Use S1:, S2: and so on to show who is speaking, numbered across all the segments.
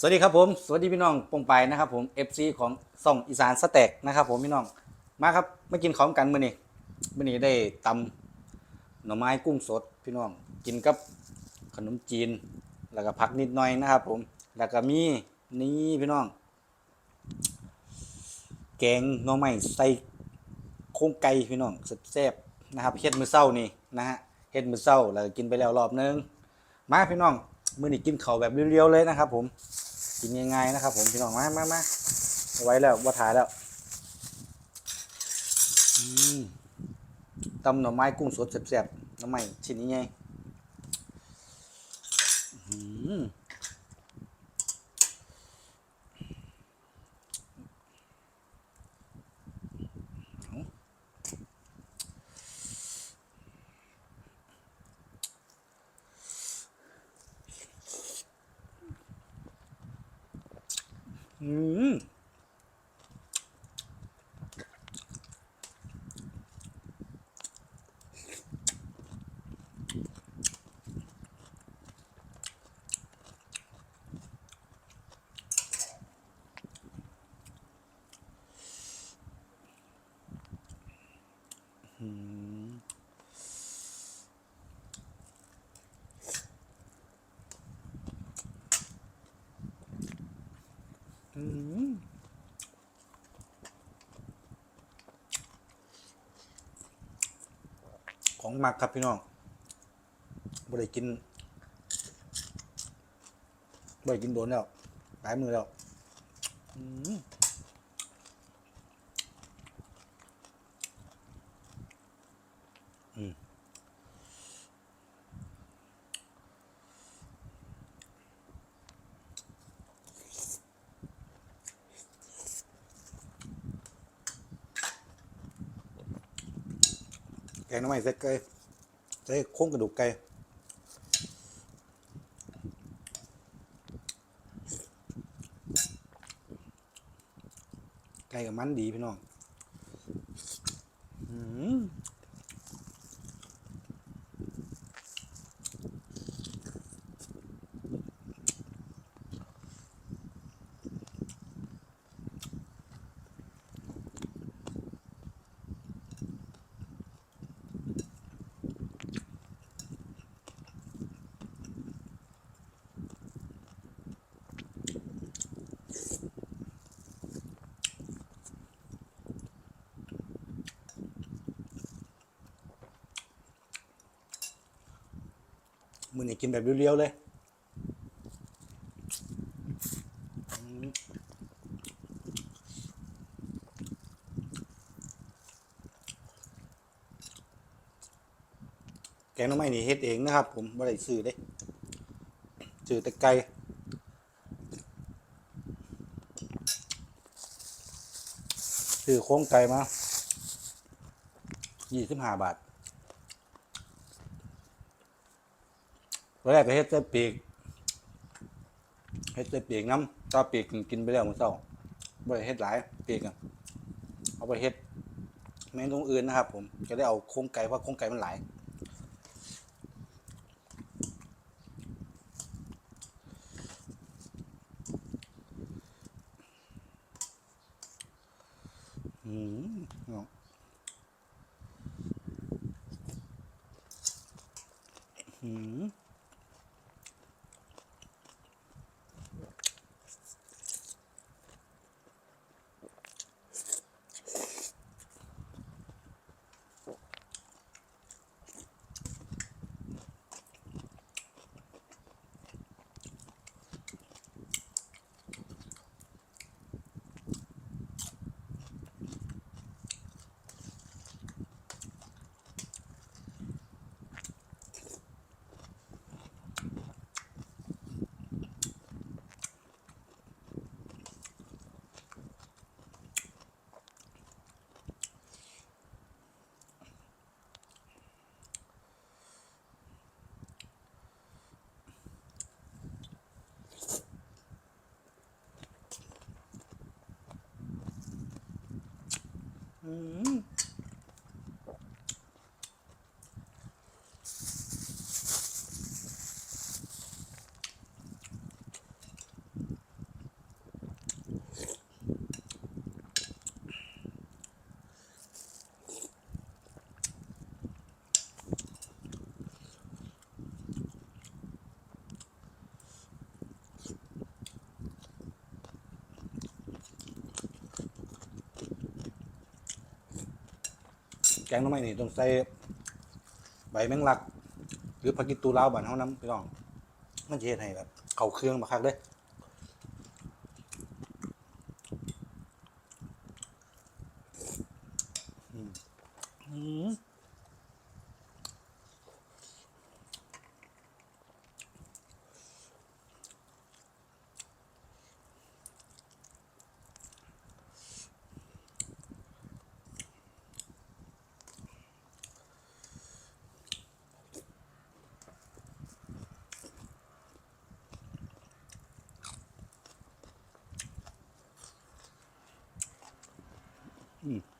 S1: สวัสดีครับผม สวัสดีพี่น้องปงไปนะครับผม FC ของส่องอีสานสแต็กนะครับผมพี่น้องมาครับมากินของกันมื้อนี้มื้อนี้ได้ตำหน่อไม้กุ้งสดพี่น้องกินกับขนมจีน แล้วก็ผักนิดหน่อยนะครับผมแล้วก็มีนี่พี่น้อง แกงหน่อไม้ใส่โครงไก่พี่น้องแซ่บๆนะครับเฮ็ดมื้อเช้านี่นะฮะเฮ็ดมื้อเช้าแล้วก็กินไปแล้วรอบนึงมาพี่น้องมื้อนี้กินข้าวแบบเรียวๆเลยนะครับผม กินง่ายๆนะครับ ผมพี่น้องมามามาไว้แล้วว่าถ่ายแล้วอืมตำหน่อไม้กุ้งสดแสบๆหน่อไม้ชิ้นนี้ไง อื ของหมักครับพี่น้องบ่ได้กินบ่ได้กินโดนแล้วหลายมือแล้วอืม แกงน้ำมันใส่ไก่ใส่โครงกระดูกไก่ไก่กับมันดีพี่น้อง มือนี้กินแบบเรียวๆเลยแกงน้ำไม้นี่เฮ็ดเองนะครับ ผมไม่ได้ซื้อเด้ซื้อแต่ไก่ซื้อโครงไก่มายี่สิบห้าบาท ตอนแรกก็เฮ็ดแต่ปีกเฮ็ดแต่ปีกน้ำก็ปีกกินไปแล้วมื้อเช้าบ่ได้เฮ็ดหลายปีกอะเอาไปเฮ็ดเมนูอื่นนะครับ ผมก็ได้เอาโครงไก่เพราะโครงไก่มันหลายอืมเนาะอืม อืม แกงหน้ำไม้นี่ต้องใส่ใบแมงลัก หรือผักกิตูลาวบ้านเฮานํพี่น้อง มันจะเฮ็ดให้แบบ เข้าเครื่องมาคักเด้ eat.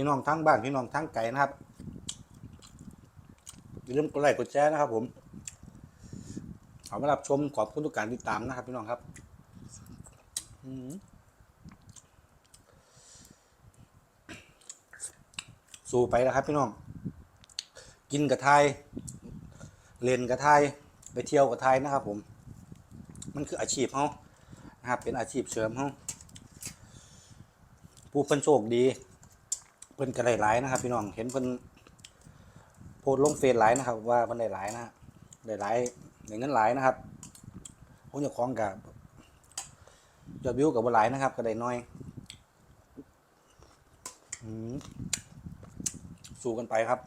S1: พี่น้องทั้งบ้านพี่น้องทั้งไก่นะครับอย่าลืมกดไลค์กดแชร์นะครับ ผมขอมารับชมขอบคุณทุกการติดตามนะครับ พี่น้องครับสู่ไปแล้วครับ พี่น้อง กินกับไทยเล่นกับไทยไปเที่ยวกับไทยนะครับ ผม มันคืออาชีพเขานะครับ เป็นอาชีพเสริมเขาผู้เพิ่นโชคดี เพิ่นก็ได้หลายนะครับ พี่น้องเห็นเพิ่นโพสต์ลงเฟซหลายนะครับ ว่าเพิ่นได้หลายนะฮะได้หลายได้เงินหลายนะครับผมจะคล้าของกับยอดวิวกับบ่หลายนะครับ ก็ได้น้อยสู้กันไปครับ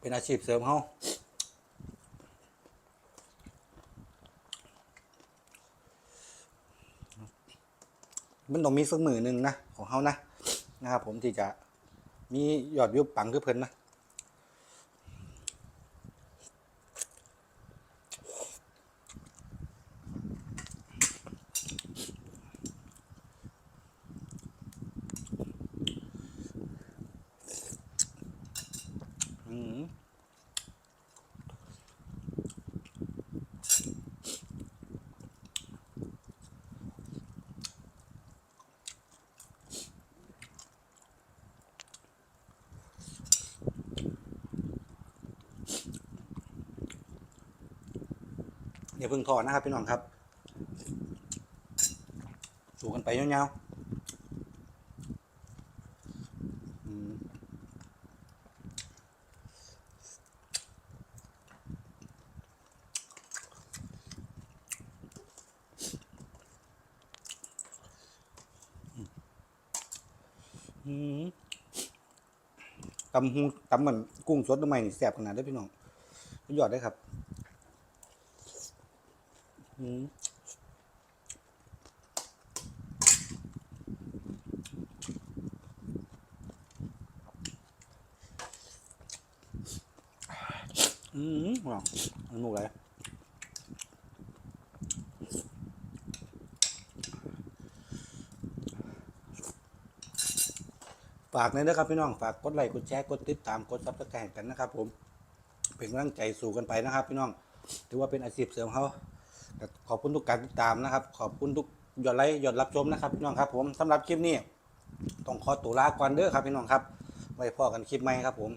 S1: เป็นอาชีพเสริมเฮา มันต้องมีสักมือหนึ่งนะของเขานะนะครับ ผมที่จะมียอดวิวปังคือเพิ่นนะ อืม อย่าเพิ่งถอดนะครับพี่น้องครับสูกันไปยาวๆอืมอืมตำหูตำเหมือนกุ้งสดทำไมนี่แซ่บขนาดได้พี่น้องยอดได้ครับ อืมอืมว้าวมันมุกเลยฝากเลยนะครับพี่น้อง ฝากกดไลค์ กดแชร์ กดติดตาม กดซับสไครต์กันนะครับผม เป็นกำลังใจสู่กันไปนะครับพี่น้อง ถือว่าเป็นอาชีพเสริมเขา ขอบคุณทุกการติดตามนะครับ ขอบคุณทุกยอดไลค์ยอดรับชมนะครับพี่น้องครับ ผมสำหรับคลิปนี้ต้องขอตัวลาก่อนเด้อครับพี่น้องครับไว้พอกันคลิปใหม่ครับผม